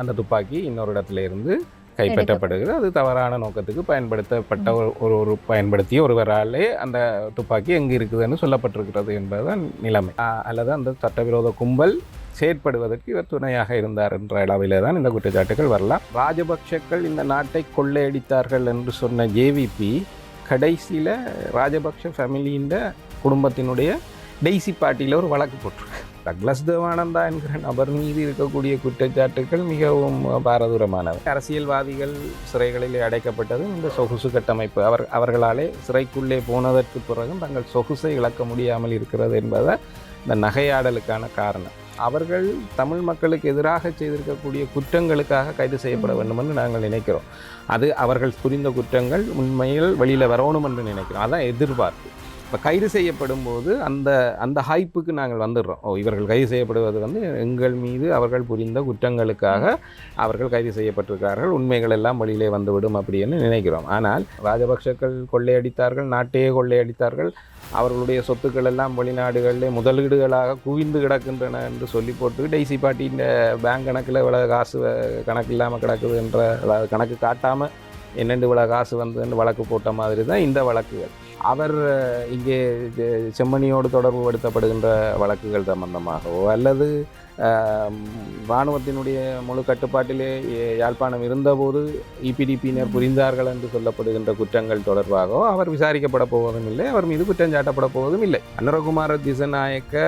அந்த துப்பாக்கி இன்னொரு இடத்துல இருந்து கைப்பற்றப்படுகிறது அது தவறான நோக்கத்துக்கு பயன்படுத்தப்பட்ட ஒரு ஒரு பயன்படுத்திய ஒருவராலே அந்த துப்பாக்கி எங்கு இருக்குதுன்னு சொல்லப்பட்டிருக்கிறது என்பதுதான் நிலைமை. அல்லது அந்த சட்டவிரோத கும்பல் செயற்படுவதற்கு இவர் துணையாக இருந்தார் என்ற அளவிலே தான் இந்த குற்றச்சாட்டுகள் வரலாம். ராஜபக்ஷக்கள் இந்த நாட்டை கொள்ளையடித்தார்கள் என்று சொன்ன ஜேவிபி கடைசியில் ராஜபக்ஷ ஃபேமிலியின் குடும்பத்தினுடைய டெய்சி பார்ட்டியில் ஒரு வழக்கு போட்டிருக்கு. டக்ளஸ் தேவானந்தா என்கிற நபர் மீது இருக்கக்கூடிய குற்றச்சாட்டுகள் மிகவும் பாரதூரமானவை. அரசியல்வாதிகள் சிறைகளிலே அடைக்கப்பட்டதும் இந்த சொகுசு கட்டமைப்பு. அவர் அவர்களாலே சிறைக்குள்ளே போனதற்கு பிறகும் தங்கள் சொகுசை இழக்க முடியாமல் இருக்கிறது என்பதை இந்த நகையாடலுக்கான காரணம். அவர்கள் தமிழ் மக்களுக்கு எதிராக செய்திருக்கக்கூடிய குற்றங்களுக்காக கைது செய்யப்பட வேண்டும் என்று நாங்கள் நினைக்கிறோம். அது அவர்கள் புரிந்த குற்றங்கள் உண்மையில் வெளியில் வரணும் என்று நினைக்கிறோம். அதான் எதிர்பார்ப்பு. இப்போ கைது செய்யப்படும் போது அந்த அந்த ஹைப்புக்கு நாங்கள் வந்துடுறோம். ஓ இவர்கள் கைது செய்யப்படுவது வந்து எங்கள் மீது அவர்கள் புரிந்த குற்றங்களுக்காக அவர்கள் கைது செய்யப்பட்டிருக்கிறார்கள். உண்மைகள் எல்லாம் வெளியிலே வந்துவிடும் அப்படின்னு நினைக்கிறோம். ஆனால் ராஜபக்ஷக்கள் கொள்ளையடித்தார்கள் நாட்டையே கொள்ளையடித்தார்கள். அவர்களுடைய சொத்துக்கள் எல்லாம் வெளிநாடுகளிலே முதலீடுகளாக குவிந்து கிடக்கின்றன என்று சொல்லி போட்டு டெய்சி பாட்டியின் பேங்க் கணக்கில் இவ்வளோ காசு கணக்கு இல்லாமல் கிடக்குது என்ற கணக்கு காட்டாமல் என்னென்று இவ்வளோ காசு வந்ததுன்னு வழக்கு போட்ட மாதிரி தான் இந்த வழக்குகள். அவர் இங்கே செம்மணியோடு தொடர்பு படுத்தப்படுகின்ற வழக்குகள் சம்பந்தமாகவோ அல்லது இராணுவத்தினுடைய முழு கட்டுப்பாட்டிலே யாழ்ப்பாணம் இருந்தபோது இபிடிபியினர் புரிந்தார்கள் என்று சொல்லப்படுகின்ற குற்றங்கள் தொடர்பாகவோ அவர் விசாரிக்கப்பட போவதும் இல்லை அவர் மீது குற்றம் சாட்டப்பட போவதும் இல்லை. அனுரகுமார திசநாயக்க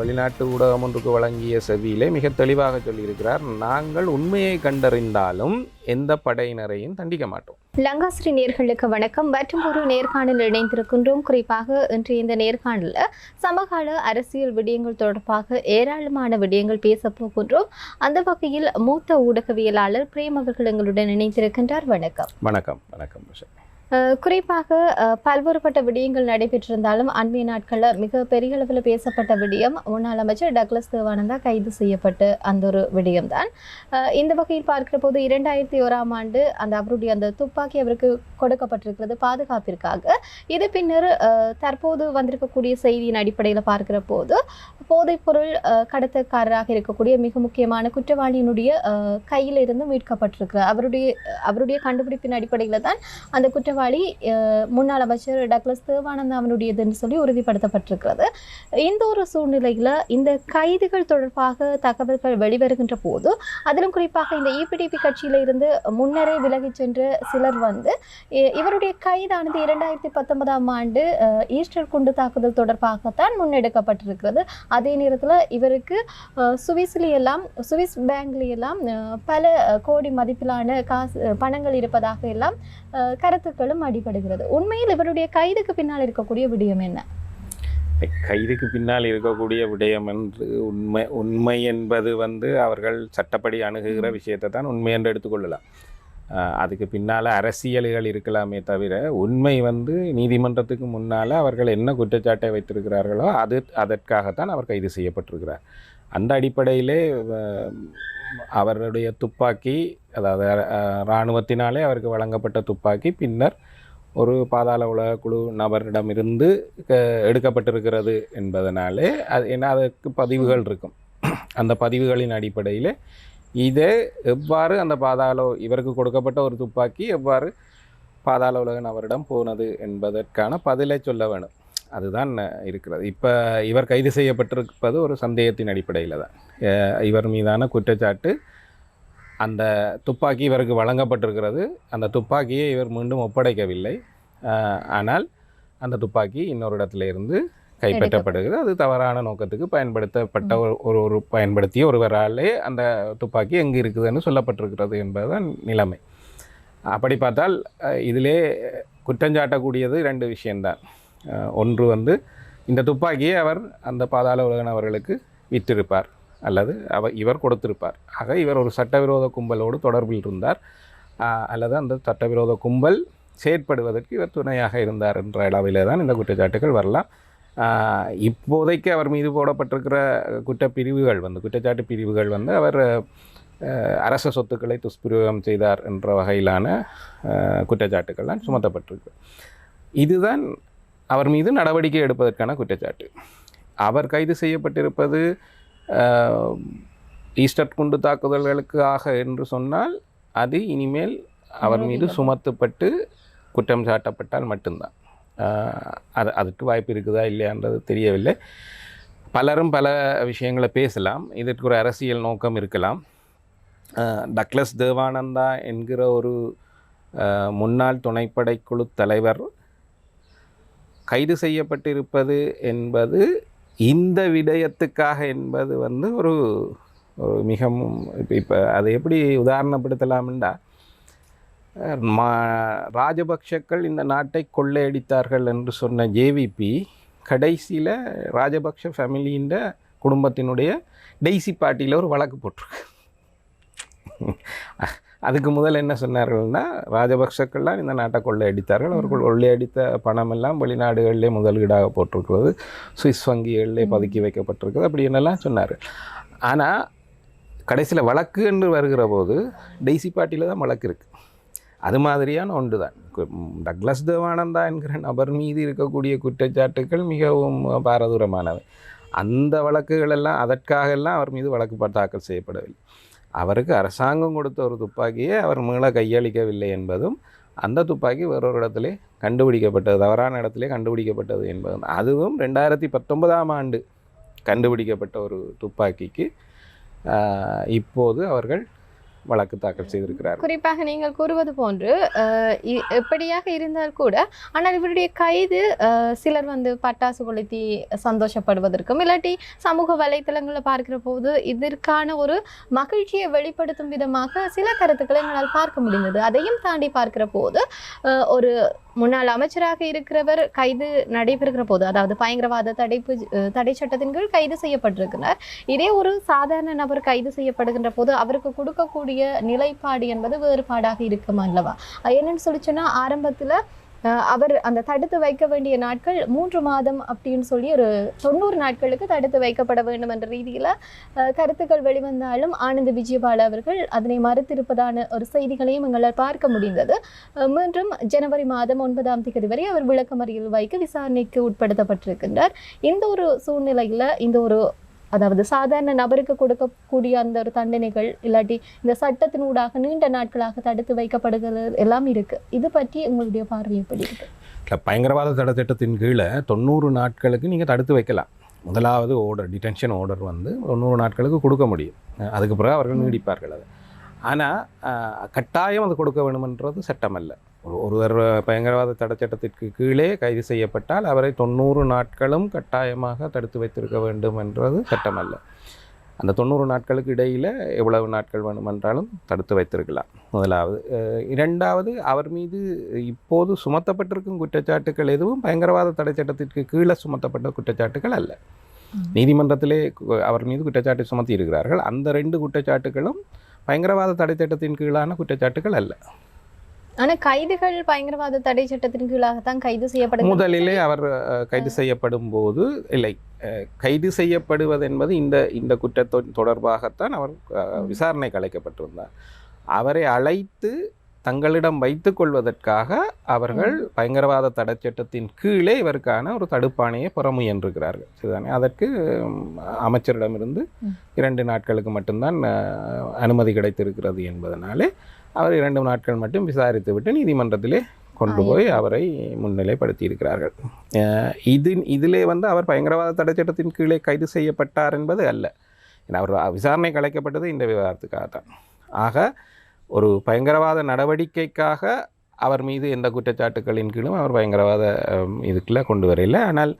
வெளிநாட்டு ஊடகம் ஒன்றுக்கு வழங்கிய செவியிலே மிக தெளிவாக சொல்லியிருக்கிறார் நாங்கள் உண்மையை கண்டறிந்தாலும் எந்த படையினரையும் தண்டிக்க மாட்டோம். லங்காசிரி நேர்களுக்கு வணக்கம். மற்றும் ஒரு நேர்காணல் இணைந்திருக்கின்றோம். குறிப்பாக இன்று இந்த நேர்காணலில் சமகால அரசியல் விடயங்கள் தொடர்பாக ஏராளமான விடயங்கள் பேச போகின்றோம். அந்த வகையில் மூத்த ஊடகவியலாளர் பிரேம் அவர்கள் எங்களுடன் இணைந்திருக்கின்றார். வணக்கம். வணக்கம். வணக்கம் குறிப்பாக பல்வேறுபட்ட விடயங்கள் நடைபெற்றிருந்தாலும் அண்மைய நாட்களில் மிக பெரிய அளவில் பேசப்பட்ட விடயம் முன்னாள் அமைச்சர் டக்ளஸ் தேவானந்தா கைது செய்யப்பட்டு அந்த ஒரு விடயம்தான். இந்த வகையில் பார்க்கிற போது இரண்டாயிரத்தி ஓராம் ஆண்டு அந்த அவருடைய அந்த துப்பாக்கி அவருக்கு கொடுக்கப்பட்டிருக்கிறது பாதுகாப்பிற்காக. இது பின்னர் தற்போது வந்திருக்கக்கூடிய செய்தியின் அடிப்படையில் பார்க்கிற போது போதைப்பொருள் கடத்தக்காரராக இருக்கக்கூடிய மிக முக்கியமான குற்றவாளியினுடைய கையில் இருந்து மீட்கப்பட்டிருக்கிறார். அவருடைய அவருடைய கண்டுபிடிப்பின் அடிப்படையில் தான் அந்த குற்றவாளி குற்றவாளி முன்னாள் அமைச்சர் டக்ளஸ் தேவானந்தா அவனுடையதுன்னு சொல்லி உறுதிப்படுத்தப்பட்டிருக்கிறது. இந்த ஒரு சூழ்நிலையில் இந்த கைதுகள் தொடர்பாக தகவல்கள் வெளிவருகின்ற போது அதிலும் குறிப்பாக இந்த இபிடிபி கட்சியில இருந்து முன்னரே விலகிச் சென்ற சிலர் வந்து இ- இவருடைய கைதானது இரண்டாயிரத்தி பத்தொன்பதாம் ஆண்டு ஈஸ்டர் குண்டு தாக்குதல் தொடர்பாகத்தான் முன்னெடுக்கப்பட்டிருக்கிறது. அதே நேரத்தில் இவருக்கு சுவிஸ்லேயெல்லாம் சுவிஸ் பேங்க்லையெல்லாம் பல கோடி மதிப்பிலான காசு பணங்கள் இருப்பதாக எல்லாம் கருத்துக்கள் கருத்துக்களும் அடிபடுகிறது. உண்மையில் இவருடைய கைதுக்கு பின்னால் இருக்கக்கூடிய விடயம் என்ன? கைதுக்கு பின்னால் இருக்கக்கூடிய விடயம் என்று உண்மை உண்மை என்பது வந்து அவர்கள் சட்டப்படி அணுகுகிற விஷயத்தை தான் உண்மை என்று எடுத்துக்கொள்ளலாம். அதுக்கு பின்னால் அரசியல்கள் இருக்கலாமே தவிர உண்மை வந்து நீதிமன்றத்துக்கு முன்னால் அவர்கள் என்ன குற்றச்சாட்டை வைத்திருக்கிறார்களோ அது அதற்காகத்தான் அவர் கைது செய்யப்பட்டிருக்கிறார். அந்த அடிப்படையிலே அவருடைய துப்பாக்கி அதாவது இராணுவத்தினாலே அவருக்கு வழங்கப்பட்ட துப்பாக்கி. பின்னர் ஒரு பாதாள உலக குழு நபரிடமிருந்து க- எடுக்கப்பட்டிருக்கிறது என்பதனாலே அது என்ன அதற்கு பதிவுகள் இருக்கும். அந்த பதிவுகளின் அடிப்படையில் இதை எவ்வாறு அந்த பாதாள இவருக்கு கொடுக்கப்பட்ட ஒரு துப்பாக்கி எவ்வாறு பாதாள உலக நபரிடம் போனது என்பதற்கான பதிலை சொல்ல வேணும். அதுதான் இருக்கிறது. இப்போ இவர் கைது செய்யப்பட்டிருப்பது ஒரு சந்தேகத்தின் அடிப்படையில் தான். இவர் மீதான குற்றச்சாட்டு அந்த துப்பாக்கி இவருக்கு வழங்கப்பட்டிருக்கிறது. அந்த துப்பாக்கியை இவர் மீண்டும் ஒப்படைக்கவில்லை. ஆனால் அந்த துப்பாக்கி இன்னொரு இடத்துல இருந்து கைப்பற்றப்படுகிறது. அது தவறான நோக்கத்துக்கு பயன்படுத்தப்பட்ட ஒரு ஒரு பயன்படுத்திய ஒருவராலே அந்த துப்பாக்கி எங்கே இருக்குதுன்னு சொல்லப்பட்டிருக்கிறது என்பதுதான் நிலைமை. அப்படி பார்த்தால் இதிலே குற்றஞ்சாட்டக்கூடியது ரெண்டு விஷயம்தான். ஒன்று வந்து இந்த துப்பாக்கியை அவர் அந்த பாதாள உலகன் அவர்களுக்கு விற்றிருப்பார் அல்லது அவர் இவர் கொடுத்திருப்பார். ஆக இவர் ஒரு சட்டவிரோத கும்பலோடு தொடர்பில் இருந்தார். அல்லது அந்த சட்டவிரோத கும்பல் செயற்படுவதற்கு இவர் துணையாக இருந்தார் என்ற அளவிலே தான் இந்த குற்றச்சாட்டுகள் வரலாம். இப்போதைக்கு அவர் மீது போடப்பட்டிருக்கிற குற்றப்பிரிவுகள் வந்து குற்றச்சாட்டு பிரிவுகள் வந்து அவர் அரச சொத்துக்களை துஷ்பிரயோகம் செய்தார் என்ற வகையிலான குற்றச்சாட்டுக்கள் தான் சுமத்தப்பட்டிருக்கு. இதுதான் அவர் மீது நடவடிக்கை எடுப்பதற்கான குற்றச்சாட்டு. அவர் கைது செய்யப்பட்டிருப்பது ஈஸ்டர் குண்டு தாக்குதல்களுக்காக என்று சொன்னால் அது இனிமேல் அவர் மீது சுமத்தப்பட்டு குற்றம் சாட்டப்பட்டால் மட்டும்தான். அது அதுக்கு வாய்ப்பு இருக்குதா இல்லையான்றது தெரியவில்லை. பலரும் பல விஷயங்களை பேசலாம். இதற்கு ஒரு அரசியல் நோக்கம் இருக்கலாம். டக்ளஸ் தேவானந்தா என்கிற ஒரு முன்னாள் துணைப்படை குழு தலைவர் கைது செய்யப்பட்டிருப்பது என்பது இந்த விடயத்துக்காக என்பது வந்து ஒரு ஒரு மிகவும் இப்போ இப்போ அதை எப்படி உதாரணப்படுத்தலாம்டா? மா ராஜபக்ஷக்கள் இந்த நாட்டை கொள்ளையடித்தார்கள் என்று சொன்ன ஜேவிபி கடைசியில் ராஜபக்ஷ ஃபேமிலியின் குடும்பத்தினுடைய டெய்சி பார்ட்டியில் ஒரு வழக்கு போட்டிருக்கு. அதுக்கு முதல்ல என்ன சொன்னார்கள்னா ராஜபக்ஷக்கள்லாம் இந்த நாட்டை கொள்ளையடித்தார்கள் அவர்கள் கொள்ளையடித்த பணமெல்லாம் வெளிநாடுகளிலே முதலீடாக போட்டிருக்கிறது. சுவிஸ் வங்கிகளிலே பதுக்கி வைக்கப்பட்டிருக்கிறது. அப்படி என்னெல்லாம் சொன்னார் ஆனால் கடைசியில் வழக்கு என்று வருகிற போது டெய்சி பார்ட்டியில் தான் வழக்கு இருக்குது அது மாதிரியான ஒன்று தான் டக்ளஸ் தேவானந்தா என்கிற நபர் மீது இருக்கக்கூடிய குற்றச்சாட்டுகள் மிகவும் பாரதூரமானவை. அந்த வழக்குகள் எல்லாம் அதற்காக எல்லாம் அவர் மீது வழக்கு தாக்கல் செய்யப்படவில்லை. அவருக்கு அரசாங்கம் கொடுத்த ஒரு துப்பாக்கியை அவர் மீள கையளிக்கவில்லை என்பதும் அந்த துப்பாக்கி வேறொரு இடத்திலே கண்டுபிடிக்கப்பட்டது தவறான இடத்திலே கண்டுபிடிக்கப்பட்டது என்பதும் அதுவும் ரெண்டாயிரத்தி பத்தொன்பதாம் ஆண்டு கண்டுபிடிக்கப்பட்ட ஒரு துப்பாக்கிக்கு இப்போது அவர்கள் வழக்கு தாக்கல் செய்திருக்கிறார். குறிப்பாக நீங்கள் கூறுவது போன்று அஹ், இ- எப்படியாக இருந்தால் கூட ஆனால் இவருடைய கைது சிலர் வந்து பட்டாசு கொளுத்தி சந்தோஷப்படுவதற்கும் இல்லாட்டி சமூக வலைத்தளங்களில் பார்க்கிற போது இதற்கான ஒரு மகிழ்ச்சியை வெளிப்படுத்தும் விதமாக சில கருத்துக்களை எங்களால் பார்க்க முடிந்தது. அதையும் தாண்டி பார்க்கிற போது ஒரு முன்னாள் அமைச்சராக இருக்கிறவர் கைது நடைபெறுகிற போது அதாவது பயங்கரவாத தடைப்பு தடை சட்டத்தின் கீழ் கைது செய்யப்பட்டிருக்கிறார். இதே ஒரு சாதாரண நபர் கைது செய்யப்படுகின்ற போது அவருக்கு கொடுக்கக்கூடிய நிலைப்பாடு என்பது வேறுபாடாக இருக்குமா அல்லவா? என்னன்னு சொல்லி சொன்னா ஆரம்பத்துல அவர் அந்த தடுத்து வைக்க வேண்டிய நாட்கள் மூன்று மாதம் அப்படின்னு சொல்லி ஒரு தொண்ணூறு நாட்களுக்கு தடுத்து வைக்கப்பட வேண்டும் என்ற ரீதியில் கருத்துக்கள் வெளிவந்தாலும் ஆனந்த் விஜயபால அவர்கள் அதனை மறுத்திருப்பதான ஒரு செய்திகளையும் எங்களால் பார்க்க முடிந்தது. மீண்டும் ஜனவரி மாதம் ஒன்பதாம் தேதி வரை அவர் விளக்கமறியல் வைக்க விசாரணைக்கு உட்படுத்தப்பட்டிருக்கின்றார். இந்த ஒரு சூழ்நிலையில் இந்த ஒரு அதாவது சாதாரண நபருக்கு கொடுக்கக்கூடிய அந்த ஒரு தண்டனைகள் இல்லாட்டி இந்த சட்டத்தினூடாக நீண்ட நாட்களாக தடுத்து வைக்கப்படுகிறது எல்லாம் இருக்கு. இது பற்றி உங்களுடைய பார்வை எப்படி இருக்கு? பயங்கரவாத தடை திட்டத்தின் கீழே தொண்ணூறு நாட்களுக்கு நீங்கள் தடுத்து வைக்கலாம். முதலாவது ஓர்டர் டிடென்ஷன் ஆர்டர் வந்து தொண்ணூறு நாட்களுக்கு கொடுக்க முடியும். அதுக்கு பிறகு அவர்கள் நீடிப்பார்கள் அது. ஆனால் கட்டாயம் அது கொடுக்க வேணுமென்றது சட்டம் அல்ல ஒரு ஒருவர் பயங்கரவாத தடை சட்டத்திற்கு கீழே கைது செய்யப்பட்டால் அவரை தொண்ணூறு நாட்களும் கட்டாயமாக தடுத்து வைத்திருக்க வேண்டும் என்றது சட்டம் அல்ல அந்த தொண்ணூறு நாட்களுக்கு இடையில் எவ்வளவு நாட்கள் வேணுமென்றாலும் தடுத்து வைத்திருக்கலாம். முதலாவது இரண்டாவது அவர் மீது இப்போது சுமத்தப்பட்டிருக்கும் குற்றச்சாட்டுகள் எதுவும் பயங்கரவாத தடை சட்டத்திற்கு கீழே சுமத்தப்பட்ட குற்றச்சாட்டுகள் அல்ல. நீதிமன்றத்திலே அவர் மீது குற்றச்சாட்டு சுமத்தி இருக்கிறார்கள் அந்த ரெண்டு குற்றச்சாட்டுகளும் பயங்கரவாத தடை சட்டத்தின் கீழான குற்றச்சாட்டுகள் அல்ல. ஆனா கைதுகள் பயங்கரவாத தடை சட்டத்தின் கீழாகத்தான் கைது செய்யப்படுகிறது. முதலிலே அவர் கைது செய்யப்படும் போது இல்லை கைது பயங்கரவாதம் என்பது இந்த இந்த குற்றத்தின் தொடர்பாகத்தான் அவர் அஹ், விசாரணைக்கு அழைக்கப்பட்டிருந்தார் அவரை அழைத்து தங்களிடம் வைத்துக் கொள்வதற்காக அவர்கள் பயங்கரவாத தடை சட்டத்தின் கீழே இவருக்கான ஒரு தடுப்பாணையை பெற முயன்றிருக்கிறார்கள். சரிதானே அதற்கு அமைச்சரிடமிருந்து. இரண்டு நாட்களுக்கு மட்டும்தான் அனுமதி கிடைத்திருக்கிறது என்பதனாலே அவர் இரண்டு நாட்கள் மட்டும் விசாரித்து விட்டு நீதிமன்றத்திலே கொண்டு போய் அவரை முன்னிலைப்படுத்தி இருக்கிறார்கள் அஹ், இது இதிலே வந்து அவர் பயங்கரவாத தடை சட்டத்தின் கீழே கைது செய்யப்பட்டார் என்பது அல்ல. ஏன்னா அவர் விசாரணைக்கு அழைக்கப்பட்டது இந்த விவகாரத்துக்காக தான். ஆக ஒரு பயங்கரவாத நடவடிக்கைக்காக அவர் மீது எந்த குற்றச்சாட்டுகளின் கீழும் அவர் பயங்கரவாத இதுக்குள்ள கொண்டு வரையில ஆனால்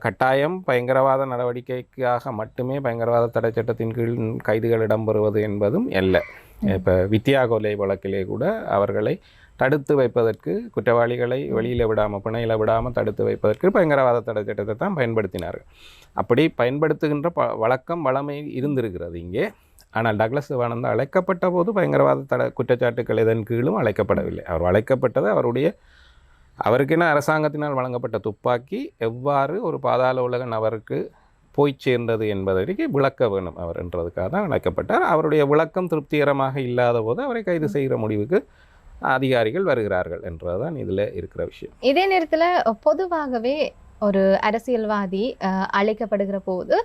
கட்டாயம் பயங்கரவாத நடவடிக்கைக்காக மட்டுமே பயங்கரவாத தடை சட்டத்தின் கீழ் கைதுகள் இடம்பெறுவது என்பதும் அல்ல. ம். இப்போ வித்யா கொலை வழக்கிலே கூட அவர்களை தடுத்து வைப்பதற்கு குற்றவாளிகளை வெளியில் விடாமல் பிணையில் விடாமல் தடுத்து வைப்பதற்கு பயங்கரவாத தடை சட்டத்தை தான் பயன்படுத்தினார்கள். அப்படி பயன்படுத்துகின்ற ப வழக்கம் வளமை இருந்திருக்கிறது இங்கே. ஆனால் டக்ளஸ் சிவானந்தா அழைக்கப்பட்ட போது பயங்கரவாத தட குற்றச்சாட்டுகள் இதன் கீழும் அழைக்கப்படவில்லை. அவர் அழைக்கப்பட்டது அவருடைய அவருக்கென அரசாங்கத்தினால் வழங்கப்பட்ட துப்பாக்கி. எவ்வாறு ஒரு பாதாள உலக நபருக்கு போய் சேர்ந்தது என்பதற்கு விளக்க வேணும் அவர் என்றதுக்காக தான் அழைக்கப்பட்டார். அவருடைய விளக்கம் திருப்திகரமாக இல்லாத போது அவரை கைது செய்கிற முடிவுக்கு அதிகாரிகள் வருகிறார்கள் என்றதுதான் இதில் இருக்கிற விஷயம். இதே நேரத்துல பொதுவாகவே ஒரு அரசியல்வாதி அழைக்கப்படுகிற போது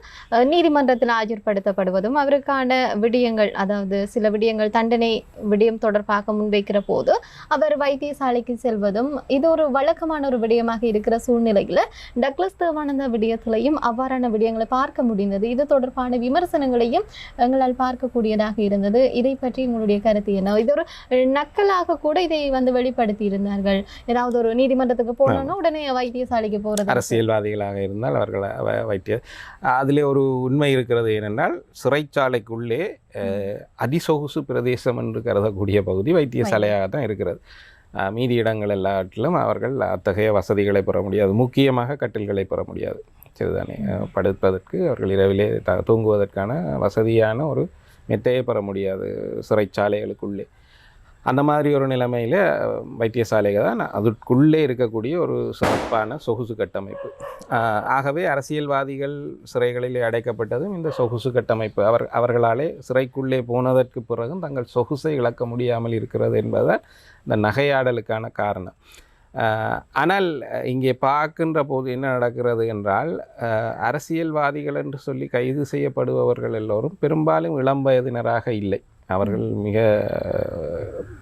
நீதிமன்றத்தில் ஆஜர்படுத்தப்படுவதும் அவருக்கான விடயங்கள் அதாவது சில விடயங்கள் தண்டனை விடயம் தொடர்பாக முன்வைக்கிற போது அவர் வைத்தியசாலைக்கு செல்வதும் இது ஒரு வழக்கமான ஒரு விடயமாக இருக்கிற சூழ்நிலையில் டக்ளஸ் தேவானந்தா விடயத்திலையும் அவ்வாறான விடயங்களை பார்க்க முடிந்தது. இது தொடர்பான விமர்சனங்களையும் எங்களால் பார்க்கக்கூடியதாக இருந்தது. இதை பற்றி உங்களுடைய கருத்து என்ன? இது ஒரு நக்கலாக கூட இதை வந்து வெளிப்படுத்தி இருந்தார்கள் ஏதாவது ஒரு நீதிமன்றத்துக்கு போனோம்னா உடனே வைத்தியசாலைக்கு போறது அரசியல்வாதிகளாக இருந்தால் அவர்கள் வைத்திய அதிலே ஒரு உண்மை இருக்கிறது ஏனென்றால் சிறைச்சாலைக்குள்ளே அதிசொகுசு பிரதேசம் என்று கருதக்கூடிய பகுதி வைத்தியசாலையாக தான் இருக்கிறது. மீதி இடங்கள் எல்லாவற்றிலும் அவர்கள் அத்தகைய வசதிகளை பெற முடியாது. முக்கியமாக கட்டில்களை பெற முடியாது. சரிதானே? படுப்பதற்கு அவர்கள் இரவிலே த தூங்குவதற்கான வசதியான ஒரு மெத்தையை பெற முடியாது சிறைச்சாலைகளுக்குள்ளே. அந்த மாதிரி ஒரு நிலைமையில் வைத்தியசாலைகள் தான் அதற்குள்ளே இருக்கக்கூடிய ஒரு சிறப்பான சொகுசு கட்டமைப்பு. ஆகவே அரசியல்வாதிகள் சிறைகளிலே அடைக்கப்பட்டதும் இந்த சொகுசு கட்டமைப்பு. அவர் அவர்களாலே சிறைக்குள்ளே போனதற்கு பிறகும் தங்கள் சொகுசை இழக்க முடியாமல் இருக்கிறது என்பதுதான் இந்த நகையாடலுக்கான காரணம். ஆனால் இங்கே பார்க்கின்ற போது என்ன நடக்கிறது என்றால் அரசியல்வாதிகள் என்று சொல்லி கைது செய்யப்படுபவர்கள் எல்லோரும் பெரும்பாலும் இளம் வயதினராக இல்லை. அவர்கள் மிக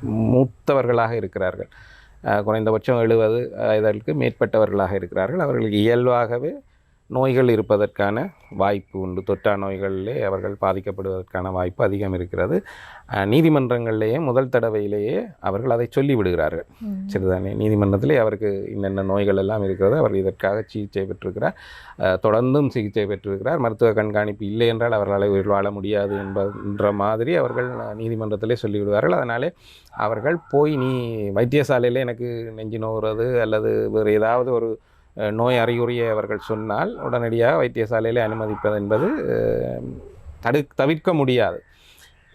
மூத்தவர்களாக இருக்கிறார்கள். குறைந்தபட்சம் எழுபது இதற்கு மேற்பட்டவர்களாக இருக்கிறார்கள். அவர்களுக்கு இயல்பாகவே நோய்கள் இருப்பதற்கான வாய்ப்பு உண்டு. தொற்றா நோய்களிலே அவர்கள் பாதிக்கப்படுவதற்கான வாய்ப்பு அதிகம் இருக்கிறது. நீதிமன்றங்களிலேயே முதல் தடவையிலேயே அவர்கள் அதை சொல்லி விடுகிறார்கள் ம். சரிதானே நீதிமன்றத்திலே அவருக்கு இன்னென்ன நோய்கள் எல்லாம் இருக்கிறது அவர் இதற்காக சிகிச்சை பெற்றிருக்கிறார். தொடர்ந்தும் சிகிச்சை பெற்றிருக்கிறார். மருத்துவ கண்காணிப்பு இல்லை என்றால் அவர்களால் உயிர் வாழ முடியாது என்பன்ற மாதிரி அவர்கள் நீதிமன்றத்திலே சொல்லிவிடுவார்கள். அதனாலே அவர்கள் போய் நீ வைத்தியசாலையில் எனக்கு நெஞ்சு நோவுறது அல்லது வேறு ஏதாவது ஒரு நோய் அறிகுறியவர்கள் சொன்னால் உடனடியாக வைத்தியசாலையில் அனுமதிப்பது என்பது தடு தவிர்க்க முடியாது.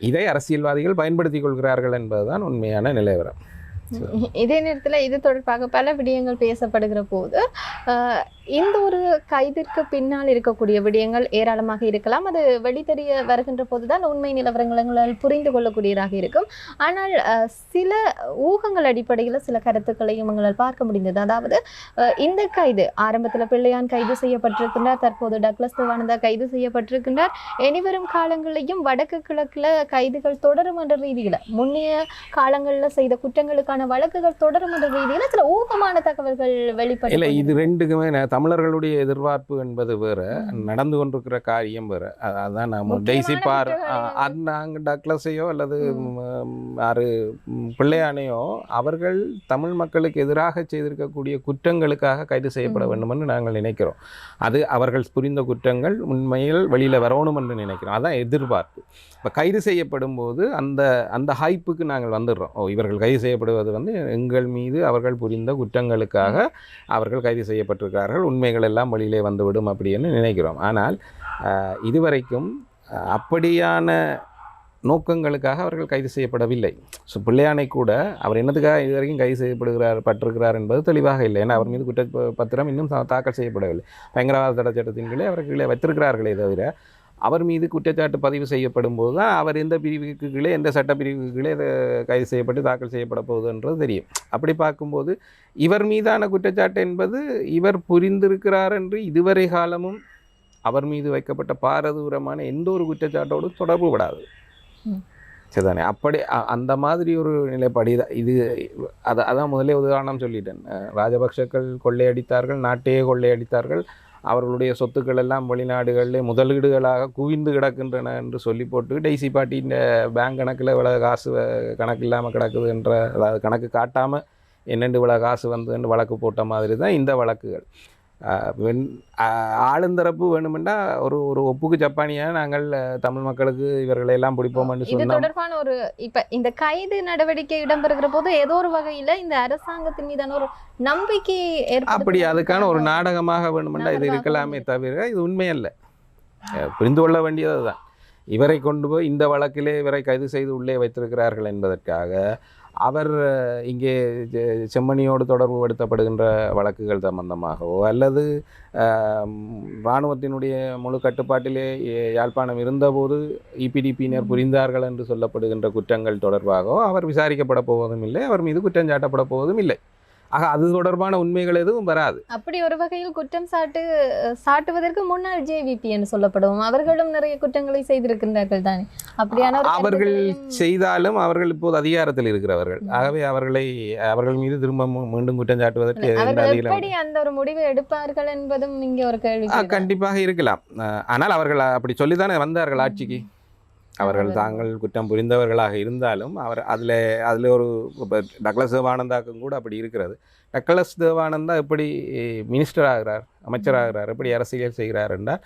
இதை அரசியல்வாதிகள் பயன்படுத்திக் கொள்கிறார்கள் என்பதுதான் உண்மையான நிலவரம் இதே நேரத்தில் இது தொடர்பாக பல விடயங்கள் பேசப்படுகிற போது இந்த ஒரு கைதிற்கு பின்னால் இருக்கக்கூடிய விடயங்கள் ஏராளமாக இருக்கலாம். அது வெளித்தெரிய வருகின்ற போதுதான் உண்மை நிலவரங்களை எங்களால் புரிந்து கொள்ளக்கூடியதாக இருக்கும். ஆனால் சில ஊகங்கள் அடிப்படையில் சில கருத்துக்களையும் எங்களால் பார்க்க முடிந்தது. அதாவது இந்த கைது ஆரம்பத்தில் பிள்ளையான் கைது செய்யப்பட்டிருக்கின்றார் தற்போது டக்ளஸ் தேவானந்தா கைது செய்யப்பட்டிருக்கின்றார். இனிவரும் காலங்களிலும் வடக்கு கிழக்கில் கைதுகள் தொடரும் என்ற ரீதியில் முன்னைய காலங்களில் செய்த குற்றங்களுக்கான வழக்குகள் தொடரும் என்ற ரீதியில் சில ஊகமான தகவல்கள் வெளிப்பட்டு இல்லை இது ரெண்டுக்குமே தமிழர்களுடைய எதிர்பார்ப்பு என்பது வேற நடந்து கொண்டிருக்கிற காரியம் வேற. அதான் நம்ம டெய்ஸி பார் நாங்கள் டக்ளஸையோ அல்லது ம், பிள்ளையானையோ அவர்கள் தமிழ் மக்களுக்கு எதிராக செய்திருக்கக்கூடிய குற்றங்களுக்காக கைது செய்யப்பட. வேண்டும் என்று நாங்கள் நினைக்கிறோம். அது அவர்கள் புரிந்த குற்றங்கள் உண்மையில் வெளியில் வரணும் என்று நினைக்கிறோம். அதான் எதிர்பார்ப்பு. இப்போ கைது செய்யப்படும் போது அந்த அந்த ஹைப்புக்கு நாங்கள் வந்துடுறோம். ஓ இவர்கள் கைது செய்யப்படுவது வந்து எங்கள் மீது அவர்கள் புரிந்த குற்றங்களுக்காக அவர்கள் கைது செய்யப்பட்டிருக்கிறார்கள். உண்மைகள் எல்லாம் வெளியிலே வந்துவிடும் அப்படின்னு நினைக்கிறோம். ஆனால் இதுவரைக்கும் அப்படியான நோக்கங்களுக்காக அவர்கள் கைது செய்யப்படவில்லை. ஸோ பிள்ளையானை கூட அவர் என்னதுக்காக இதுவரைக்கும் கைது செய்யப்படுகிறார் பட்டிருக்கிறார் என்பது தெளிவாக இல்லை. ஏன்னா அவர் மீது குற்ற பத்திரம் இன்னும் தாக்கல் செய்யப்படவில்லை. பயங்கரவாத தடை சட்டத்தின் கீழே அவர்களை கீழே வைத்திருக்கிறார்களே தவிர அவர் மீது குற்றச்சாட்டு பதிவு செய்யப்படும் போது தான் அவர் எந்த பிரிவுக்கு கீழே எந்த சட்ட பிரிவுக்கு கீழே கைது செய்யப்பட்டு தாக்கல் செய்யப்பட போகுதுன்றது தெரியும். அப்படி பார்க்கும்போது இவர் மீதான குற்றச்சாட்டு என்பது இவர் புரிந்திருக்கிறார் என்று இதுவரை காலமும் அவர் மீது வைக்கப்பட்ட பாரதூரமான எந்த ஒரு குற்றச்சாட்டோடும் தொடர்பு படாது. ம். சரிதானே? அப்படி அந்த மாதிரி ஒரு நிலைப்பாடு இது இது அதை அதான் முதலே உதாரணம் சொல்லிட்டேன். ராஜபக்ஷக்கள் கொள்ளையடித்தார்கள் நாட்டையே கொள்ளையடித்தார்கள். அவர்களுடைய சொத்துக்கள் எல்லாம் வெளிநாடுகளிலே முதலீடுகளாக குவிந்து கிடக்கின்றன என்று சொல்லி போட்டு டெய்சி பாட்டியின் பேங்க் கணக்கில் இவ்வளோ காசு கணக்கு இல்லாமல் கிடக்குது என்ற அதாவது கணக்கு காட்டாமல் என்னென்று இவ்வளோ காசு வந்ததுன்னு வழக்கு போட்ட மாதிரி தான் இந்த வழக்குகள். வெண் ஆளுந்தரப்பு வேணுமெண்டா ஒரு ஒரு ஒப்புக்கு ஜப்பானியாக நாங்கள் தமிழ் மக்களுக்கு இவர்களை எல்லாம் பிடிப்போம்னு இது தொடர்பான ஒரு இப்ப இந்த கைது நடவடிக்கை இடம்பெறுகிற போது ஏதோ ஒரு வகையில இந்த அரசாங்கத்தின் மீதான ஒரு நம்பிக்கையை அப்படி அதுக்கான ஒரு நாடகமாக வேணுமெண்டா இது இருக்கலாமே. தவிர இது உண்மையல்ல. புரிந்து கொள்ள வேண்டியது தான் இவரை கொண்டு போய் இந்த வழக்கிலே இவரை கைது செய்து உள்ளே வைத்திருக்கிறார்கள் என்பதற்காக அவர் இங்கே செம்மணியோடு தொடர்பு படுத்தப்படுகின்ற வழக்குகள் சம்பந்தமாகவோ அல்லது இராணுவத்தினுடைய முழு கட்டுப்பாட்டிலே யாழ்ப்பாணம் இருந்தபோது இபிடிபியினர் புரிந்தார்கள் என்று சொல்லப்படுகின்ற குற்றங்கள் தொடர்பாகவோ அவர் விசாரிக்கப்பட போவதும் இல்லை அவர் மீது குற்றம் சாட்டப்பட போவதும் இல்லை. ஆக அது தொடர்பான உண்மைகள் எதுவும் வராது. அப்படி ஒரு வகையில் குற்றம் சாட்டு சாட்டுவதற்கு முன்னாள் ஜேவிபி என்று சொல்லப்படும். அவர்களும் நிறைய குற்றங்களை செய்திருக்கின்றார்கள் தானே. அப்படியான அவர்கள் செய்தாலும் அவர்கள் இப்போது அதிகாரத்தில் இருக்கிறவர்கள். ஆகவே அவர்களை அவர்கள் மீது திரும்ப மீண்டும் குற்றம் சாட்டுவதற்கு எப்படி அந்த ஒரு முடிவை எடுப்பார்கள் என்பதும் இங்க ஒரு கேள்வி கண்டிப்பாக இருக்கலாம். ஆனால் அவர்கள் அப்படி சொல்லித்தானே வந்தார்கள் ஆட்சிக்கு. அவர்கள் தாங்கள் குற்றம் புரிந்தவர்களாக இருந்தாலும் அவர் அதில் அதில் ஒரு இப்போ டக்ளஸ் தேவானந்தாக்கும் கூட அப்படி இருக்கிறது. டக்ளஸ் தேவானந்தா எப்படி மினிஸ்டர் ஆகிறார் அமைச்சராகிறார் எப்படி அரசியல் செய்கிறார் என்றால்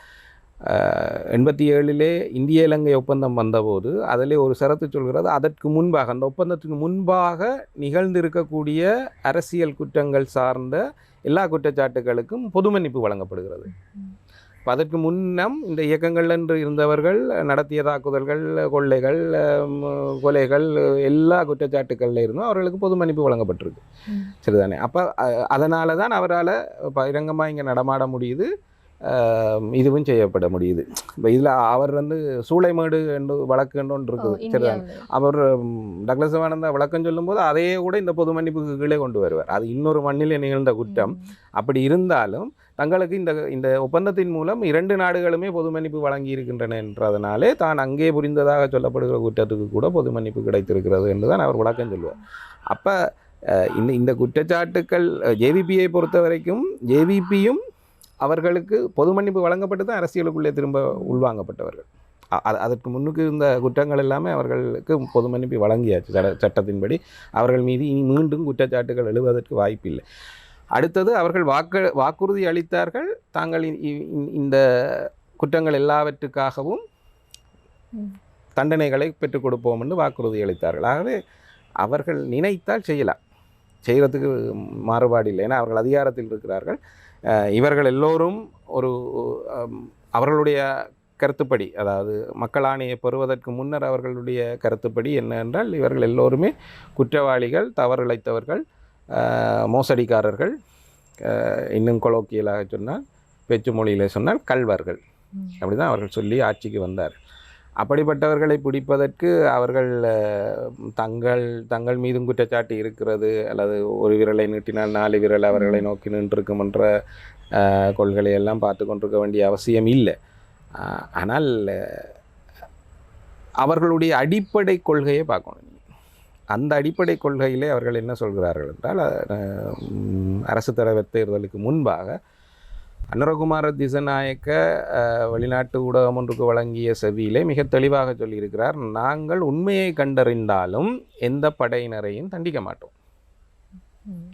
எண்பத்தி ஏழிலே இந்திய இலங்கை ஒப்பந்தம் வந்தபோது அதிலே ஒரு சரத்து சொல்கிறது அதற்கு முன்பாக அந்த ஒப்பந்தத்துக்கு முன்பாக நிகழ்ந்திருக்கக்கூடிய அரசியல் குற்றங்கள் சார்ந்த எல்லா குற்றச்சாட்டுகளுக்கும் பொது மன்னிப்பு வழங்கப்படுகிறது அதற்கு முன்னம் இந்த இயக்கங்கள் என்று இருந்தவர்கள் நடத்திய தாக்குதல்கள் கொள்ளைகள் கொலைகள் எல்லா குற்றச்சாட்டுக்கள்ல இருந்தும் அவர்களுக்கு பொது மன்னிப்பு வழங்கப்பட்டிருக்கு. சரிதானே அப்போ அதனால தான் அவரால் பகிரங்கமாக இங்கே நடமாட முடியுது இதுவும் செய்யப்பட முடியுது. இப்போ இதில் அவர் வந்து சூளைமேடு என்று வழக்கு என்று ஒன்று இருக்குது. சரிதானே அவர் டக்ளஸ் சிவானந்தா விளக்கம் சொல்லும்போது அதையே கூட இந்த பொது மன்னிப்புக்கு கீழே கொண்டு வருவார். அது இன்னொரு மண்ணில் நிகழ்ந்த குற்றம். அப்படி இருந்தாலும் தங்களுக்கு இந்த இந்த ஒப்பந்தத்தின் மூலம் இரண்டு நாடுகளுமே பொது மன்னிப்பு வழங்கி இருக்கின்றன என்றதனாலே தான் அங்கே புரிந்ததாக சொல்லப்படுகிற குற்றத்துக்கு கூட பொது மன்னிப்பு கிடைத்திருக்கிறது என்று தான் அவர் விளக்கம் சொல்லுவார். அப்போ இந்த இந்த குற்றச்சாட்டுக்கள் ஜேவிபியை பொறுத்த வரைக்கும் ஜேவிபியும் அவர்களுக்கு பொது மன்னிப்பு வழங்கப்பட்டு தான் அரசியலுக்குள்ளே திரும்ப உள்வாங்கப்பட்டவர்கள். அதற்கு முன்னுக்கு இருந்த குற்றங்கள் எல்லாமே அவர்களுக்கு பொது மன்னிப்பு வழங்கியாச்சு. சட்ட சட்டத்தின்படி அவர்கள் மீது இனி மீண்டும் குற்றச்சாட்டுகள் எழுவதற்கு வாய்ப்பில்லை. அடுத்தது அவர்கள் வாக்கு வாக்குறுதி அளித்தார்கள். தாங்கள் இந்த குற்றங்கள் எல்லாவற்றுக்காகவும். தண்டனைகளை பெற்றுக் கொடுப்போம் என்று வாக்குறுதி அளித்தார்கள். ஆகவே அவர்கள் நினைத்தால் செய்யலாம். செய்கிறதுக்கு மாறுபாடு இல்லை. ஏன்னா அவர்கள் அதிகாரத்தில் இருக்கிறார்கள். இவர்கள் எல்லோரும் ஒரு அவர்களுடைய கருத்துப்படி அதாவது மக்கள் ஆணையை பெறுவதற்கு முன்னர் அவர்களுடைய கருத்துப்படி என்ன என்றால் இவர்கள் எல்லோருமே குற்றவாளிகள் தவறிழைத்தவர்கள் மோசடிக்காரர்கள் இன்னும் கொலோக்கியலாக சொன்னால் பேச்சு மொழியிலே சொன்னால் கல்வர்கள் அப்படி தான் அவர்கள் சொல்லி ஆட்சிக்கு வந்தார். அப்படிப்பட்டவர்களை பிடிப்பதற்கு அவர்கள் தங்கள் தங்கள் மீதும் குற்றச்சாட்டு இருக்கிறது அல்லது ஒரு விரலை நீட்டினால் நாலு விரல் அவர்களை நோக்கி நின்றிருக்கும் என்ற அஹ், கொள்கையை எல்லாம் பார்த்து கொண்டிருக்க வேண்டிய அவசியம் இல்லை. ஆனால் அவர்களுடைய அடிப்படை கொள்கையை பார்க்கணும். அந்த அடிப்படை கொள்கையிலே அவர்கள் என்ன சொல்கிறார்கள் என்றால் அரசு தலைவர் தேர்தலுக்கு முன்பாக அனுரகுமார திசநாயக்க வெளிநாட்டு ஊடகம் ஒன்றுக்கு வழங்கிய செவியிலே மிக தெளிவாக சொல்லியிருக்கிறார் நாங்கள் உண்மையை கண்டறிந்தாலும் எந்த படையினரையும் தண்டிக்க மாட்டோம்.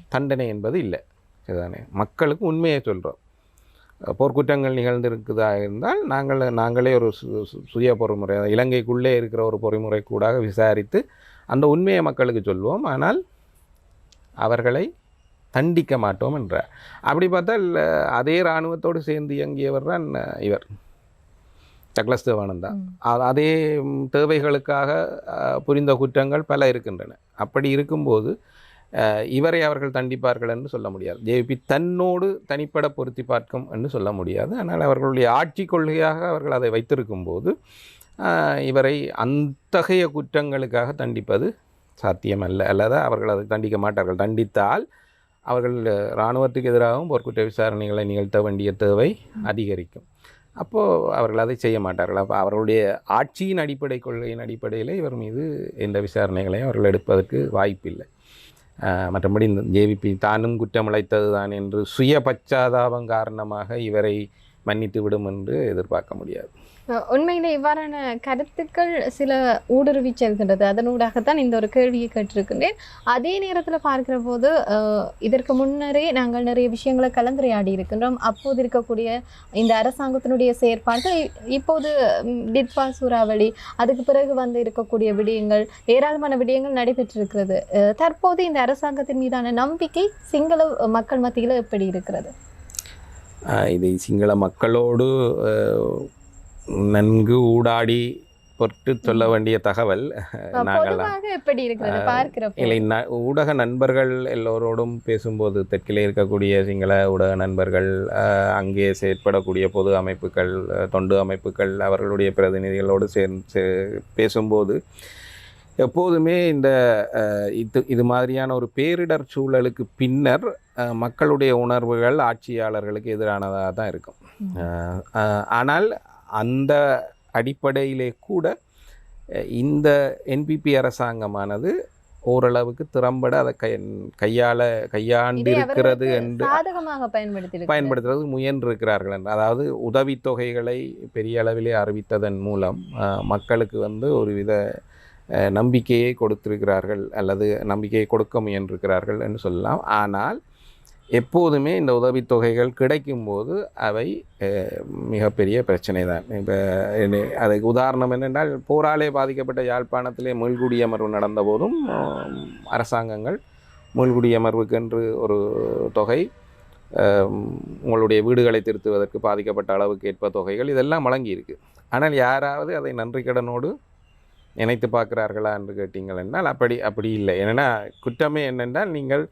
தண்டனை என்பது இல்லை சரிதானே மக்களுக்கு உண்மையை சொல்கிறோம் போர்க்குற்றங்கள் நிகழ்ந்திருக்குதா இருந்தால் நாங்கள் நாங்களே ஒரு சு- சு- சுய பொறிமுறை இலங்கைக்குள்ளே இருக்கிற ஒரு பொறிமுறை கூட விசாரித்து அந்த உண்மையை மக்களுக்கு சொல்வோம். ஆனால் அவர்களை தண்டிக்க மாட்டோம் என்றார். அப்படி பார்த்தால் அதே இராணுவத்தோடு சேர்ந்து இயங்கியவர் தான் இவர். டக்ளஸ் தேவானந்தா. அதே தேவைகளுக்காக புரிந்த குற்றங்கள் பல இருக்கின்றன. அப்படி இருக்கும்போது இவரை அவர்கள் தண்டிப்பார்கள் என்று சொல்ல முடியாது. ஜேபி தன்னோடு தனிப்பட பொருத்தி பார்க்கும் என்று சொல்ல முடியாது. ஆனால் அவர்களுடைய ஆட்சி கொள்கையாக அவர்கள் அதை வைத்திருக்கும் போது இவரை அத்தகைய குற்றங்களுக்காக தண்டிப்பது சாத்தியமல்ல. அல்லது அவர்கள் அதை தண்டிக்க மாட்டார்கள். தண்டித்தால் அவர்கள் இராணுவத்துக்கு எதிராகவும் போர்க்குற்ற விசாரணைகளை நிகழ்த்த வேண்டிய தேவை அதிகரிக்கும். அப்போது அவர்கள் அதை செய்ய மாட்டார்கள். அப்போ அவர்களுடைய ஆட்சியின் அடிப்படை கொள்கையின் அடிப்படையில் இவர் மீது எந்த விசாரணைகளையும் அவர்கள் எடுப்பதற்கு வாய்ப்பில்லை. மற்றபடி இந்த ஜேவிபி தானும் குற்றமிழைத்தது தான் என்று சுய பச்சாதாபம் காரணமாக இவரை மன்னித்து விடும் என்று எதிர்பார்க்க முடியாது. உண்மையில இவ்வாறான கருத்துக்கள் சில ஊடுருவி செல்கின்றது. அதனூடாகத்தான் இந்த ஒரு கேள்வியை கேட்டிருக்கின்றேன். அதே நேரத்தில் பார்க்கிற போது இதற்கு முன்னரே நாங்கள் நிறைய விஷயங்களை கலந்துரையாடி இருக்கின்றோம். அப்போது இருக்கக்கூடிய இந்த அரசாங்கத்தினுடைய செயற்பாடு இப்போது டிட்பா சூறாவளி அதுக்கு பிறகு வந்து இருக்கக்கூடிய விடயங்கள் ஏராளமான விடயங்கள் நடைபெற்றிருக்கிறது. தற்போது இந்த அரசாங்கத்தின் மீதான நம்பிக்கை சிங்கள மக்கள் மத்தியில் எப்படி இருக்கிறது? இதை சிங்கள மக்களோடு நன்கு ஊடாடி பொட்டு சொல்ல வேண்டிய தகவல் நாங்கள் இல்லை ஊடக நண்பர்கள் எல்லோரோடும் பேசும்போது தெற்கிலே இருக்கக்கூடிய சிங்கள ஊடக நண்பர்கள் அங்கே செயற்படக்கூடிய பொது அமைப்புகள் தொண்டு அமைப்புகள் அவர்களுடைய பிரதிநிதிகளோடு சேர்ந்து சே- பேசும்போது எப்போதுமே இந்த இது இது மாதிரியான ஒரு பேரிடர் சூழலுக்கு பின்னர் மக்களுடைய உணர்வுகள் ஆட்சியாளர்களுக்கு எதிரானதாக தான் இருக்கும். ஆனால் அந்த அடிப்படையிலே கூட இந்த என்பிபி அரசாங்கமானது ஓரளவுக்கு திறம்பட அதை கை கையாள கையாண்டு இதை இருக்கிறது அவர்களுக்கு என்று பயன்படுத்துறது முயன்றிருக்கிறார்கள் என்று. அதாவது உதவித்தொகைகளை பெரிய அளவிலே அறிவித்ததன் மூலம் மக்களுக்கு வந்து ஒருவித நம்பிக்கையை கொடுத்திருக்கிறார்கள் அல்லது நம்பிக்கையை கொடுக்க முயன்றிருக்கிறார்கள் என்று சொல்லலாம். ஆனால் எப்போதுமே இந்த உதவித்தொகைகள் கிடைக்கும்போது அவை மிகப்பெரிய பிரச்சனை தான் இப்போ அதுக்கு உதாரணம் என்னென்றால் போராலே பாதிக்கப்பட்ட யாழ்ப்பாணத்திலே மீள்குடியமர்வு நடந்த போதும் அரசாங்கங்கள் அரசாங்கங்கள் மீள்குடியமர்வுக்கென்று ஒரு தொகை உங்களுடைய வீடுகளை திருத்துவதற்கு பாதிக்கப்பட்ட அளவுக்கு ஏற்ப தொகைகள் இதெல்லாம் வழங்கியிருக்கு. ஆனால் யாராவது அதை நன்றி கடனோடு நினைத்து பார்க்கிறார்களா என்று கேட்டீங்கள் என்றால் அப்படி அப்படி இல்லை. ஏன்னா குற்றமே என்னென்றால் நீங்கள்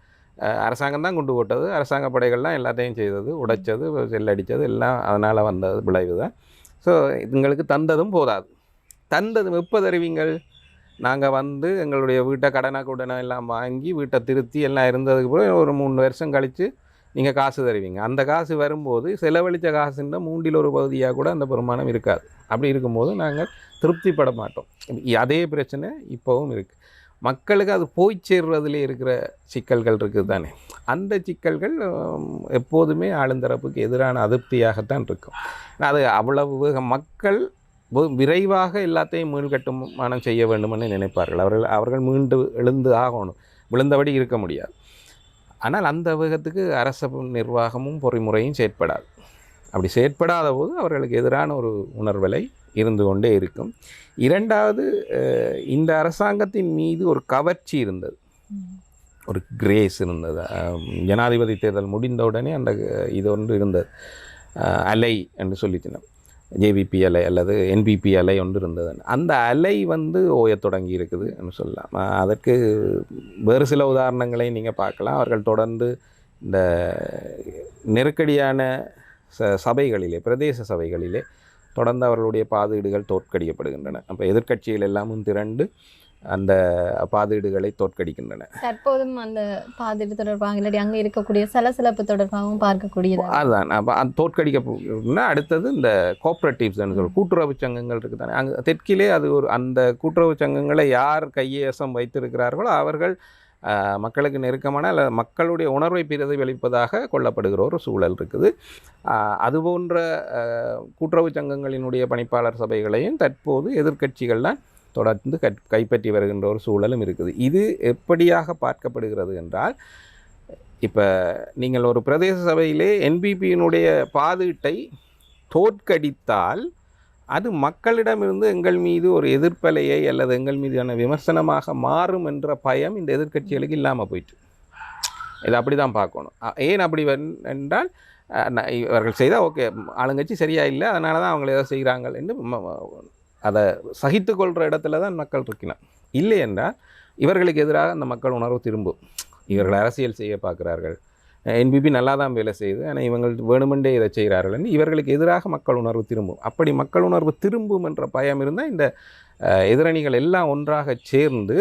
அரசாங்கம் தான் கொண்டு போட்டது. அரசாங்க படைகள்லாம் எல்லாத்தையும் செய்தது உடைச்சது செல்லடித்தது எல்லாம் அதனால் வந்தது விளைவு தான். ஸோ இதுங்களுக்கு தந்ததும் போதாது. தந்தது எப்போ தருவீங்கள் நாங்கள் வந்து எங்களுடைய வீட்டை கடனை கூடனை எல்லாம் வாங்கி வீட்டை திருத்தி எல்லாம் இருந்ததுக்கு பிறகு ஒரு மூணு வருஷம் கழித்து நீங்கள் காசு தருவீங்க. அந்த காசு வரும்போது செலவழித்த காசுன்ற மூன்றில் ஒரு பகுதியாக கூட அந்த பெருமானம் இருக்காது. அப்படி இருக்கும்போது நாங்கள் திருப்திப்பட மாட்டோம். அதே பிரச்சனை இப்போவும் இருக்குது மக்களுக்கு அது போய் சேர்றதுல இருக்கிற சிக்கல்கள் இருக்குது தானே அந்த சிக்கல்கள் எப்போதுமே ஆளுந்தரப்புக்கு எதிரான அதிருப்தியாகத்தான் இருக்கும். அது அவ்வளவு மக்கள் விரைவாக எல்லாத்தையும் மீள்கட்டுமானம் செய்ய வேண்டுமென்னு நினைப்பார்கள். அவர்கள் அவர்கள் மீண்டு எழுந்து ஆகணும். விழுந்தபடி இருக்க முடியாது. ஆனால் அந்த வேகத்துக்கு அரச நிர்வாகமும் பொறிமுறையும் செயற்படாது. அப்படி செயற்படாத போது அவர்களுக்கு எதிரான ஒரு உணர்வலை இருந்து கொண்டே இருக்கும். இரண்டாவது இந்த அரசாங்கத்தின் மீது ஒரு கவர்ச்சி இருந்தது. ஒரு கிரேஸ் இருந்தது. ஜனாதிபதி தேர்தல் முடிந்த உடனே அந்த இது ஒன்று இருந்தது. அலை என்று சொல்லிச்சினோம். ஜேவிபி அலை அல்லது என்பிபி அலை ஒன்று இருந்தது. அந்த அலை வந்து ஓய தொடங்கி இருக்குது என்று சொல்லலாம். அதற்கு வேறு சில உதாரணங்களை நீங்கள் பார்க்கலாம். அவர்கள் தொடர்ந்து இந்த நெருக்கடியான ச சபைகளிலே பிரதேச சபைகளிலே தொடர்ந்து அவர்களுடைய பாதீடுகள் தோற்கடிக்கப்படுகின்றன. அப்போ எதிர்க்கட்சிகள் எல்லாமும் திரண்டு அந்த பாதீடுகளை தோற்கடிக்கின்றன. தற்போதும் அந்த பாதிட்டு தொடர்பாக இல்லாட்டி அங்க இருக்கக்கூடிய சலசலப்பு தொடர்பாகவும் பார்க்கக்கூடியது? அதுதான். அப்போ அது தோற்கடிக்கப்படுனா அடுத்தது இந்த கோஆப்ரேட்டிவ்ஸ் சொல்லுவோம் கூட்டுறவு சங்கங்கள் இருக்குது தானே அங்கே தெற்கிலே அது ஒரு அந்த கூட்டுறவு சங்கங்களை யார் கையேசம் வைத்திருக்கிறார்களோ அவர்கள் மக்களுக்கு நெருக்கமான அல்ல மக்களுடைய உணர்வை பிரதிபலிப்பதாக கொள்ளப்படுகிற ஒரு சூழல் இருக்குது. அதுபோன்ற அது போன்ற கூட்டுறவு சங்கங்களினுடைய பணிப்பாளர் சபைகளையும் தற்போது எதிர்க்கட்சிகள் தான் தொடர்ந்து கற் கைப்பற்றி வருகின்ற ஒரு சூழலும் இருக்குது. இது எப்படியாக பார்க்கப்படுகிறது என்றால் இப்போ நீங்கள் ஒரு பிரதேச சபையிலே என்பிபியினுடைய பாதீட்டை தோற்கடித்தால் அது மக்களிடமிருந்து எங்கள் மீது ஒரு எதிர்ப்பலையை அல்லது எங்கள் மீதான விமர்சனமாக மாறும் என்ற பயம் இந்த எதிர்க்கட்சிகளுக்கு இல்லாமல் போயிட்டு. இதை அப்படி தான் பார்க்கணும் ஏன் அப்படி என்றால் இவர்கள் செய்தால் ஓகே ஆளுங்கட்சி சரியாக இல்லை அதனால தான் அவங்களை ஏதோ செய்கிறாங்க என்று அதை சகித்து கொள்கிற இடத்துல தான் மக்கள் இருக்கணும் இல்லை என்றால் இவர்களுக்கு எதிராக அந்த மக்கள் உணர்வு திரும்பும். இவர்கள் அரசியல் செய்ய பார்க்கிறார்கள். என்பிபி நல்லா தான் வேலை செய்யுது. ஆனால் இவங்கள் வேணுமென்றே இதை செய்கிறார்கள் இவர்களுக்கு எதிராக மக்கள் உணர்வு திரும்பும். அப்படி மக்கள் உணர்வு திரும்பும் என்ற பயம் இருந்தால் இந்த எதிரணிகள் எல்லாம் ஒன்றாக சேர்ந்து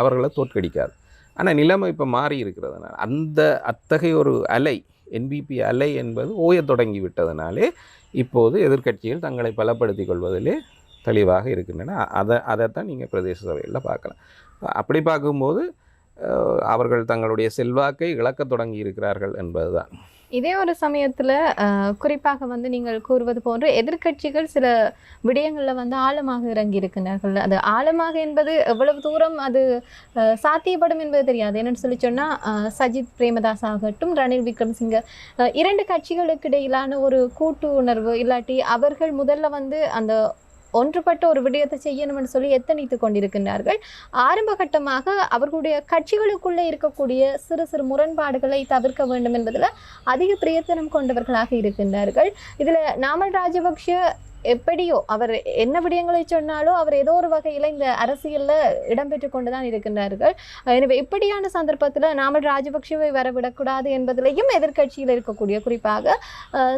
அவர்களை தோற்கடிக்காது. ஆனால் நிலைமை இப்போ மாறி இருக்கிறதுனால அந்த அத்தகைய ஒரு அலை என்பிபி அலை என்பது ஓயத் தொடங்கி விட்டதனாலே இப்போது எதிர்க்கட்சிகள் தங்களை பலப்படுத்தி கொள்வதிலே தெளிவாக இருக்கின்றன. அதை அதைத்தான் நீங்கள் பிரதேச சபையில் பார்க்கலாம். அப்படி பார்க்கும்போது அவர்கள் தங்களுடைய செல்வாக்கை இழக்கத் தொடங்கி இருக்கிறார்கள் என்பதுதான். இதே ஒரு சமயத்தில் குறிப்பாக வந்து நீங்கள் கூறுவது போன்று எதிர்க்கட்சிகள் சில விடயங்களில் வந்து ஆழமாக இறங்கி இருக்கின்றார்கள் அது ஆழமாக என்பது எவ்வளவு தூரம் அது சாத்தியப்படும் என்பது தெரியாது. என்னன்னு சொல்லி சொன்னா சஜித் பிரேமதாஸ் ஆகட்டும் ரணில் விக்ரம்சிங்க இரண்டு கட்சிகளுக்கு இடையிலான ஒரு கூட்டு உணர்வு இல்லாட்டி அவர்கள் முதல்ல வந்து அந்த ஒன்றுபட்ட ஒரு விடயத்தை செய்யணும்னு சொல்லி எத்தனித்து கொண்டிருக்கின்றார்கள். ஆரம்ப கட்டமாக அவர்களுடைய கட்சிகளுக்குள்ளே இருக்கக்கூடிய சிறு சிறு முரண்பாடுகளை தவிர்க்க வேண்டும் என்பதில் அதிக பிரயத்தனம் கொண்டவர்களாக இருக்கின்றார்கள். இதில் நாமல் ராஜபக்ஷ எப்படியோ அவர் என்ன விடயங்களை சொன்னாலோ அவர் ஏதோ ஒரு வகையில் இந்த அரசியலில் இடம்பெற்று கொண்டுதான் இருக்கின்றார்கள். எனவே இப்படியான சந்தர்ப்பத்தில் நாமல் ராஜபக்ஷவை வரவிடக்கூடாது என்பதிலையும் எதிர்க்கட்சியில் இருக்கக்கூடிய குறிப்பாக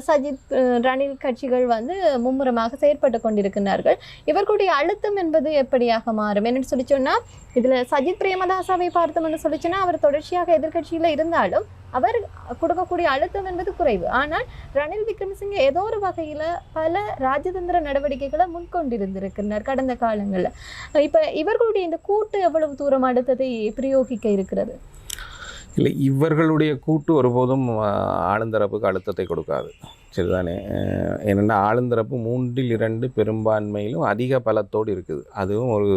சஜித் ரணில் கட்சிகள் வந்து மும்முரமாக செயற்பட்டு கொண்டிருக்கின்றார்கள். இவர்களுடைய அழுத்தம் என்பது எப்படியாக மாறும்? என்னன்னு சொல்லி சொன்னால் இதில் சஜித் பிரேமதாசாவை பார்த்தோம்னு சொல்லிச்சுன்னா அவர் தொடர்ச்சியாக எதிர்கட்சியில் இருந்தாலும் அவர் கொடுக்கக்கூடிய அழுத்தம் என்பது குறைவு. ஆனால் ரணில் விக்ரமசிங்கே ஏதோ ஒரு வகையில் பல ராஜதந்திர நடவடிக்கைகளை முன்கொண்டிருந்திருக்கிறார் கடந்த காலங்களில். இப்போ இவர்களுடைய இந்த கூட்டு எவ்வளவு தூரம் அடுத்ததை பிரயோகிக்க இருக்கிறது? இல்லை இவர்களுடைய கூட்டு ஒருபோதும் ஆளுந்தரப்புக்கு அழுத்தத்தை கொடுக்காது. சரிதானே? ஏனென்னா ஆளுந்தரப்பு மூன்றில் இரண்டு பெரும்பான்மையிலும் அதிக பலத்தோடு இருக்குது. அதுவும் ஒரு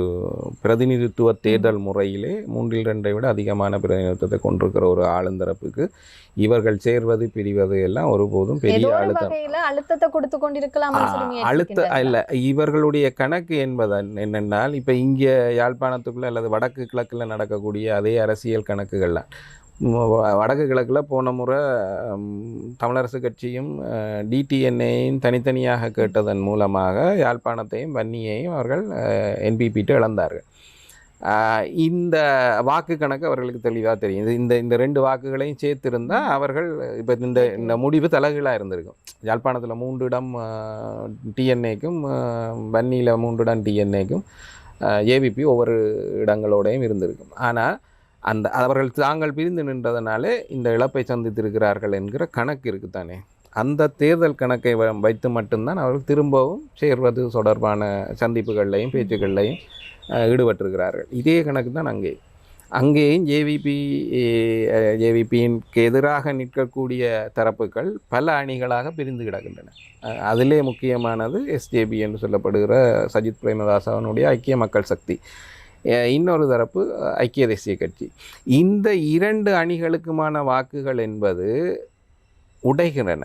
பிரதிநிதித்துவ தேர்தல் முறையிலே மூன்றில் இரண்டை விட அதிகமான பிரதிநிதித்துவத்தை கொண்டிருக்கிற ஒரு ஆளுந்தரப்புக்கு இவர்கள் சேர்வது பிரிவது எல்லாம் ஒருபோதும் பெரிய அழுத்தம். அழுத்தத்தை கொடுத்து கொண்டிருக்கலாம் அழுத்த இல்லை இவர்களுடைய கணக்கு என்பது என்னென்னால் இப்போ இங்கே யாழ்ப்பாணத்துக்குள்ள அல்லது வடக்கு கிழக்கில் நடக்கக்கூடிய அதே அரசியல் கணக்குகள்லாம் வடக்கு கிழக்கில் போன முறை தமிழரசு கட்சியும் டிடிஎன்ஏயும் தனித்தனியாக கேட்டதன் மூலமாக யாழ்ப்பாணத்தையும் வன்னியையும் அவர்கள் என்பிபிட்டு இழந்தார்கள். இந்த வாக்கு கணக்கு அவர்களுக்கு தெளிவாக தெரியும். இது இந்த இந்த ரெண்டு வாக்குகளையும் சேர்த்திருந்தால் அவர்கள் இப்போ இந்த இந்த முடிவு தலைகீழாக இருந்திருக்கும். யாழ்ப்பாணத்தில் மூன்று இடம் டிஎன்ஏக்கும் வன்னியில் மூன்று இடம் டிஎன்ஏக்கும் ஏவிபி ஒவ்வொரு இடங்களோடையும் இருந்திருக்கும். ஆனால் அந்த அவர்கள் தாங்கள் பிரிந்து நின்றதனாலே இந்த இழப்பை சந்தித்திருக்கிறார்கள் என்கிற கணக்கு இருக்குதானே? அந்த தேர்தல் கணக்கை வ- வைத்து மட்டும்தான் அவர்கள் திரும்பவும் சேர்வது தொடர்பான சந்திப்புகள்லையும் பேச்சுக்கள்லையும் ஈடுபட்டிருக்கிறார்கள். இதே கணக்கு தான் அங்கே. அங்கேயும் ஜேவிபி ஜேவிபியின் எதிராக நிற்கக்கூடிய தரப்புகள் பல அணிகளாக பிரிந்து கிடக்கின்றன. அதிலே முக்கியமானது எஸ்ஜேபி என்று சொல்லப்படுகிற சஜித் பிரேமதாசவனுடைய ஐக்கிய மக்கள் சக்தி. இன்னொரு தரப்பு ஐக்கிய தேசிய கட்சி. இந்த இரண்டு அணிகளுக்குமான வாக்குகள் என்பது உடைகின்றன.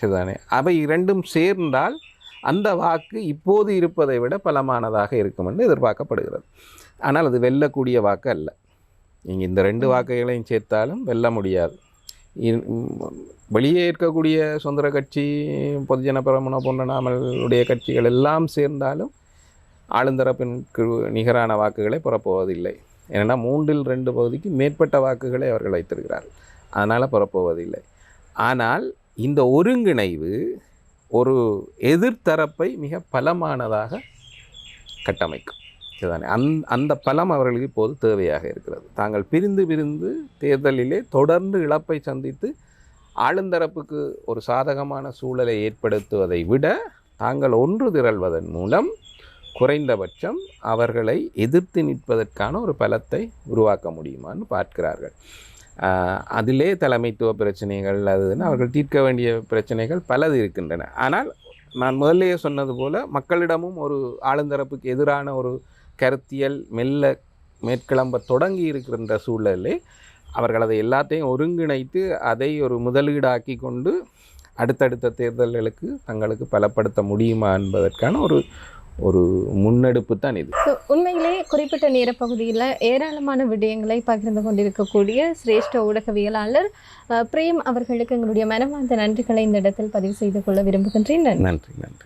சரிதானே? அவை இரண்டும் சேர்ந்தால் அந்த வாக்கு இப்போது இருப்பதை விட பலமானதாக இருக்கும் என்று எதிர்பார்க்கப்படுகிறது. ஆனால் அது வெல்லக்கூடிய வாக்கு அல்ல. நீங்கள் இந்த ரெண்டு. வாக்குகளையும் சேர்த்தாலும் வெல்ல முடியாது. வெளியே இருக்கக்கூடிய சுதந்திர கட்சி பொதுஜன பிரமுன போன்ற நாமளுடைய கட்சிகள் எல்லாம் சேர்ந்தாலும் ஆளுந்தரப்பிற்கு நிகரான வாக்குகளை புறப்போவதில்லை. ஏன்னா மூன்றில் ரெண்டு பகுதிக்கு மேற்பட்ட வாக்குகளை அவர்கள் வைத்திருக்கிறார்கள். அதனால் புறப்போவதில்லை. ஆனால் இந்த ஒருங்கிணைவு ஒரு எதிர்த்தரப்பை மிக பலமானதாக கட்டமைக்கும். இதுதானே. அந் அந்த பலம் அவர்களுக்கு இப்போது தேவையாக இருக்கிறது. தாங்கள் பிரிந்து பிரிந்து தேர்தலிலே தொடர்ந்து இழப்பை சந்தித்து ஆளுந்தரப்புக்கு ஒரு சாதகமான சூழலை ஏற்படுத்துவதை விட தாங்கள் ஒன்று திரள்வதன் மூலம் குறைந்தபட்சம் அவர்களை எதிர்த்து நிற்பதற்கான ஒரு பலத்தை உருவாக்க முடியுமான்னு பார்க்கிறார்கள். அதிலே தலைமைத்துவ பிரச்சனைகள் அதுன்னு அவர்கள் தீர்க்க வேண்டிய பிரச்சனைகள் பலது இருக்கின்றன. ஆனால் நான் முதல்லையே சொன்னது போல் மக்களிடமும் ஒரு ஆளுந்தரப்புக்கு எதிரான ஒரு கருத்தியல் மெல்ல மேற்கிளம்ப தொடங்கி இருக்கின்ற சூழலே அவர்கள் அதை எல்லாத்தையும் ஒருங்கிணைத்து அதை ஒரு முதலீடாக்கி கொண்டு அடுத்தடுத்த தேர்தல்களுக்கு தங்களுக்கு பலப்படுத்த முடியுமா என்பதற்கான ஒரு ஒரு முன்னெடுப்பு தான் இது. உண்மையிலேயே குறிப்பிட்ட நேரப்பகுதியில் ஏராளமான விடயங்களை பகிர்ந்து கொண்டிருக்கக்கூடிய சிரேஷ்ட ஊடகவியலாளர் பிரேம் அவர்களுக்கு எங்களுடைய மனமார்ந்த நன்றிகளை இந்த இடத்தில் பதிவு செய்து கொள்ள விரும்புகின்றேன். நன்றி நன்றி.